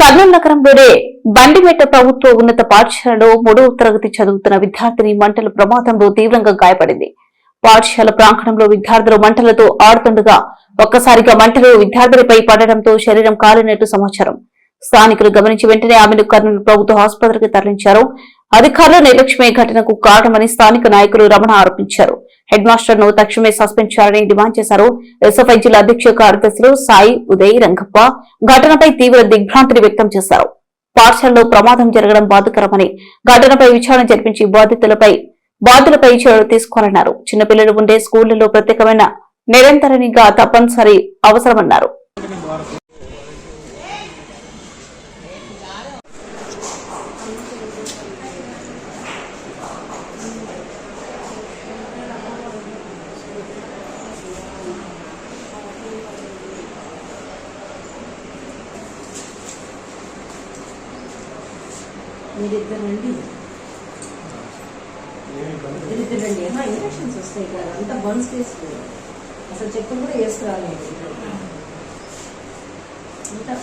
కర్నూలు నగరంలోనే బండిమేట ప్రభుత్వ ఉన్నత పాఠశాలలో మూడవ తరగతి చదువుతున్న విద్యార్థిని మంటల ప్రమాదంలో తీవ్రంగా గాయపడింది. పాఠశాల ప్రాంగణంలో విద్యార్థులు మంటలతో ఆడుతుండగా ఒక్కసారిగా మంటలు విద్యార్థులపై పడడంతో శరీరం కాలినట్టు సమాచారం. స్థానికులు గమనించి వెంటనే ఆమెను కర్నూలు ప్రభుత్వ ఆసుపత్రికి తరలించారు. అధికారుల నిర్లక్ష్యమే ఘటనకు కారణమని స్థానిక నాయకులు రమణ ఆరోపించారు. హెడ్ మాస్టర్ను తక్షణమే సస్పెండ్ చేయాలని డిమాండ్ చేశారు. ఎస్ఎఫ్ఐ జిల్లా అధ్యక్ష కార్యదర్శులు సాయి ఉదయ్ రంగప్ప ఘటనపై తీవ్ర దిగ్భ్రాంతిని వ్యక్తం చేశారు. పాఠశాలలో ప్రమాదం జరగడం బాధకరమని ఘటనపై విచారణ జరిపించి బాధితులపై బాధితులపై చర్యలు తీసుకోవాలన్నారు. చిన్నపిల్లలు ఉండే స్కూళ్ళలో ప్రత్యేకమైన నిరంతరనిగా తప్పనిసరి అవసరమన్నారు. మీరిద్దరండి. రండి మీరిద్దరు రండి ఏమో ఇంజక్షన్స్ వస్తాయి కదా. అంతా బన్స్ వేసుకో అసలు చెప్పులు కూడా వేసుకురాలేదు అంతా